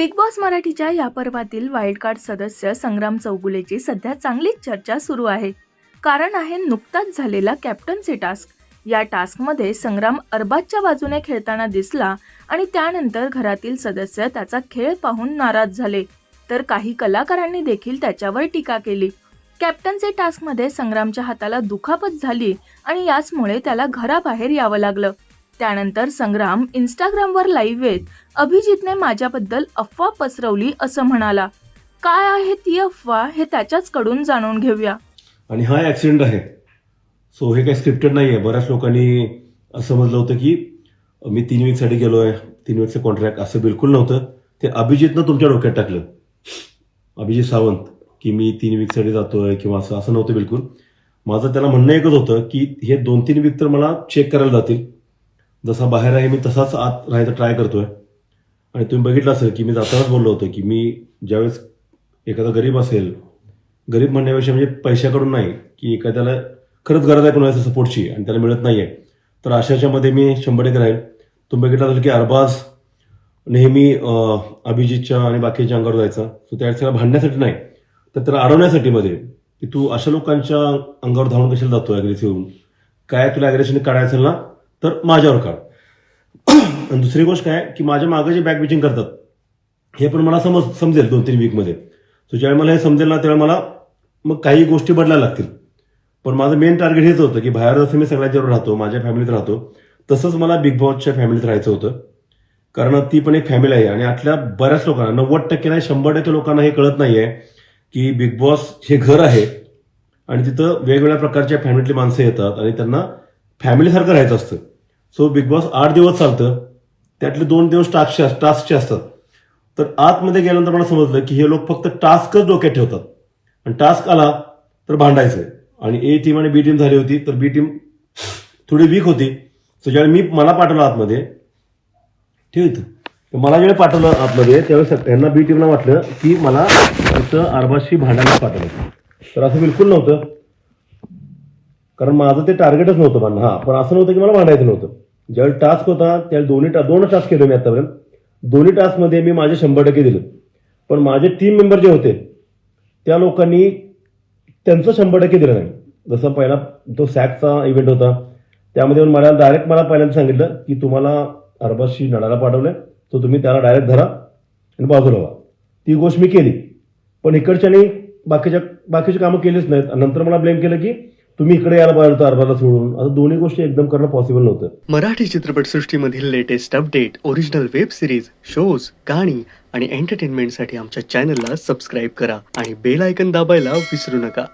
Big boss मराठीच्या या पर्वातील wild card सदस्य संग्राम चौगुलेची सध्या चांगलीच चर्चा सुरू आहे. कारण आहे नुकताच झालेला कॅप्टन्सी टास्क या टास्कमध्ये संग्राम अरबाजच्या बाजूने खेळताना दिसला आणि त्यानंतर घरातील सदस्य त्याचा खेळ पाहून नाराज झाले. तर काही कलाकारांनी देखील त्याच्यावर टीका केली. कॅप्टनचे टास्कमध्ये संग्रामच्या हाताला दुखापत झाली आणि याचमुळे त्याला घराबाहेर यावं लागलं. त्यानंतर संग्राम इंस्टाग्रामवर लाईव्ह येत अभिजितने माझ्याबद्दल अफवा पसरवली असं म्हणाला. काय आहे ती अफवा हे त्याच्याच कडून जाणून घेऊया. आणि हा ॲक्सिडेंट आहे. सो हे काही स्क्रिप्टेड नाही आहे बऱ्याच लोकांनी असं समजलं होतं की मी तीन वीकसाठी गेलो आहे तीन वीकचं कॉन्ट्रॅक्ट असं बिलकुल नव्हतं. ते अभिजितनं तुमच्या डोक्यात टाकलं. अभिजित सावंत की मी तीन वीकसाठी जातोय किंवा असं असं नव्हतं बिलकुल. माझं त्याला म्हणणं एकच होतं की हे दोन तीन वीक तर मला चेक करायला जातील. जसा बाहेर आहे मी तसाच आत राहायचा ट्राय करतोय. आणि तुम्ही बघितलं असेल की मी जातानाच बोललो होतो की मी ज्यावेळेस एखादा गरीब असेल गरीब म्हणण्यापेक्षा म्हणजे पैशाकडून नाही की एखाद्याला खरंच गरज आहे कोणाच्या सपोर्टची आणि त्याला मिळत नाही आहे तर अशाच्यामध्ये मी शंभर एक राहील. तुम्ही बघितलं असेल की अरबाज नेहमी अभिजितच्या आणि बाकीच्या अंगावर जायचा. सो त्या त्याला भांडण्यासाठी नाही. तर त्याला अडवण्यासाठी मध्ये की तू अशा लोकांच्या अंगावर धावून कशाला जातो ॲग्रेसिव्ह काय तुला अग्रेशन काढायचं ना तर माझ्यावर काढ. आणि दुसरी गोष्ट काय की माझ्या मागं जे बॅक बिचिंग करतात हे पण मला समज समजेल दोन तीन वीकमध्ये सो ज्यावेळी मला हे समजेल ना त्यावेळी मला मग काही गोष्टी बदलायला लागतील. पण माझं मेन टार्गेट हेच होतं की बाहेर जसं मी सगळ्यांच्यावर राहतो माझ्या फॅमिलीत राहतो. तसंच मला बिग बॉसच्या फॅमिलीत राहायचं होतं. कारण ती पण एक फॅमिली आहे आणि आतल्या बऱ्याच लोकांना नव्वद टक्के नाही शंभर टक्के लोकांना हे कळत नाही आहे की बिग बॉस हे घर आहे. आणि तिथं वेगवेगळ्या प्रकारच्या फॅमिलीतली माणसं येतात आणि त्यांना फॅमिलीसारखं राहायचं असतं. सो बिग बॉस आठ दिवस चालतं. त्यातले दोन दिवस टास्कचे टास्कचे असतात. तर आतमध्ये गेल्यानंतर मला समजलं की हे लोक फक्त टास्कच डोक्यात ठेवतात. आणि टास्क आला तर भांडायचं आणि ए टीम आणि बी टीम झाली होती तर बी टीम थोडी वीक होती. सो ज्यावेळी मी मला पाठवलं आतमध्ये ठीक तर मला ज्यावेळी पाठवलं आतमध्ये त्यावेळेस त्यांना बी टीमला वाटलं की मला फक्त आरबाशी भांडायला पाठवलं. तर असं बिलकुल नव्हतं. कारण माझं ते टार्गेटच नव्हतं भांडणं हा पण असं नव्हतं की मला भांडायचं नव्हतं. ज्यावेळी टास्क होता त्यावेळी दोन्ही टा दोन टास्क केले मी आतापर्यंत. दोन्ही टास्कमध्ये मी माझे शंभर टक्के दिले. पण माझे टीम मेंबर जे होते त्या लोकांनी त्यांचं शंभर टक्के दिलं नाही. जसं पहिला तो सॅकचा इव्हेंट होता त्यामध्ये येऊन मला डायरेक्ट मला पहिल्यांदा सांगितलं की तुम्हाला अरबाजशी नळाला पाठवलं तर तुम्ही त्याला डायरेक्ट धरा आणि बाजूला व्हा ती गोष्ट मी केली. पण इकडच्यानी बाकीच्या बाकीची कामं केलीच नाहीत. नंतर मला ब्लेम केलं की तुम्ही इकडे यायला पाहिजे होतं अरबाजला सोडून आता दोन्ही गोष्टी एकदम करणं पॉसिबल नव्हतं. Marathi चित्रपटसृष्टीमधील latest update original web series shows गाणी आणि एंटरटेनमेंटसाठी आमच्या चॅनलला सबस्क्राईब करा आणि बेल आयकन दाबायला विसरू नका.